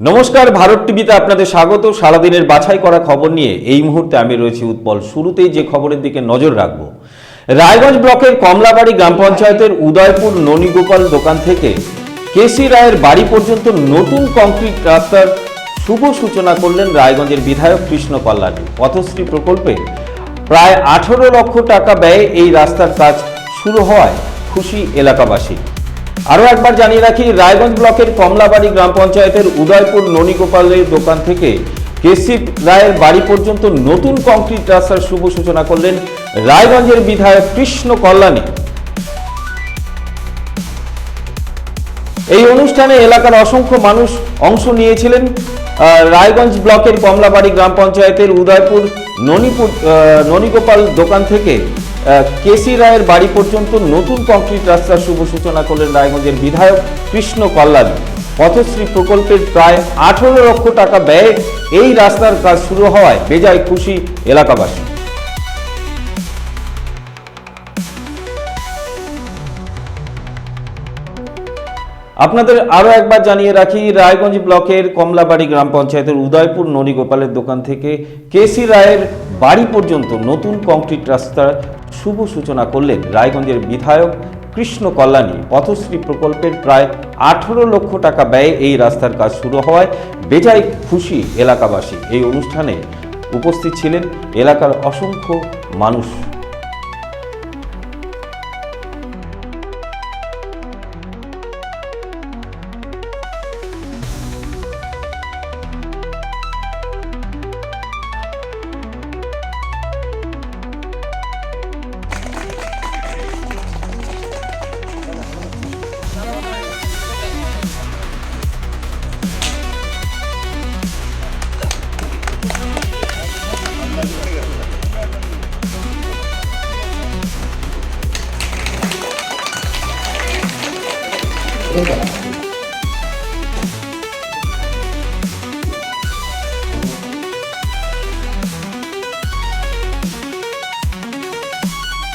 নমস্কার, ভারত টিভিতে আপনাদের স্বাগত। সারাদিনের বাছাই করা খবর নিয়ে এই মুহূর্তে আমি রয়েছি উৎপল। শুরুতেই যে খবরের দিকে নজর রাখব। রায়গঞ্জ ব্লকের কমলাবাড়ি গ্রাম পঞ্চায়েতের উদয়পুর ননীগোপাল দোকান থেকে কেসি রায়ের বাড়ি পর্যন্ত নতুন কংক্রিট রাস্তার শুভ সূচনা করলেন রায়গঞ্জের বিধায়ক কৃষ্ণ কল্যাণী পথশ্রী প্রকল্পে প্রায় আঠারো লক্ষ টাকা ব্যয়ে এই রাস্তার কাজ শুরু হওয়ায় খুশি এলাকাবাসী। আরও একবার জানিয়ে রাখি, রায়গঞ্জ ব্লকের কমলাবাড়ি গ্রাম পঞ্চায়েতের উদয়পুর ননীগোপালের দোকান থেকে কেসি রায়ের বাড়ি পর্যন্ত নতুন কংক্রিট রাস্তার শুভ সূচনা করলেন রায়গঞ্জের বিধায়ক কৃষ্ণ কল্যাণী। এই অনুষ্ঠানে এলাকার অসংখ্য মানুষ অংশ নিয়েছিলেন রায়গঞ্জ ব্লকের কমলাবাড়ি গ্রাম পঞ্চায়েতের উদয়পুর ননীপুর ননীগোপাল দোকান থেকে কেসি রায়ের বাড়ি পর্যন্ত নতুন কংক্রিট রাস্তার শুভ সূচনা করলেন রায়গঞ্জের বিধায়ক কৃষ্ণ কল্যাণ। পথশ্রী প্রকল্পের প্রায় আঠারো লক্ষ টাকা ব্যয়ে এই রাস্তার কাজ শুরু হওয়ায় বেজায় খুশি এলাকাবাসী। আপনাদের আরও একবার জানিয়ে রাখি, রায়গঞ্জ ব্লকের কমলাবাড়ি গ্রাম পঞ্চায়েতের উদয়পুর ননীগোপালের দোকান থেকে কেসি রায়ের বাড়ি পর্যন্ত নতুন কংক্রিট রাস্তার শুভ সূচনা করলেন রায়গঞ্জের বিধায়ক কৃষ্ণ কল্যাণী। পথশ্রী প্রকল্পের প্রায় আঠেরো লক্ষ টাকা ব্যয়ে এই রাস্তার কাজ শুরু হওয়ায় বেজায় খুশি এলাকাবাসী। এই অনুষ্ঠানে উপস্থিত ছিলেন এলাকার অসংখ্য মানুষ।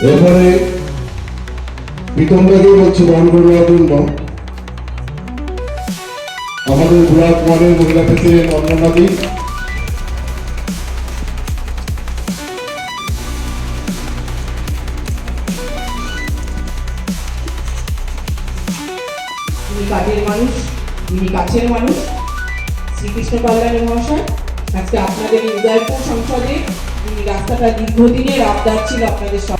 এরপরে প্রীতমদাকে বলছি বহন করে দেওয়ার জন্য। আমাদের ব্লক ওয়ার্ডের মহিলা তিনি কাজের মানুষ কাছের মানুষ। শ্রীকৃষ্ণ কল্যাণী মহাশয়, আজকে আপনাদের উদয়পুর সংসদে রাস্তাটা দীর্ঘদিনের আবদার ছিল আপনাদের সব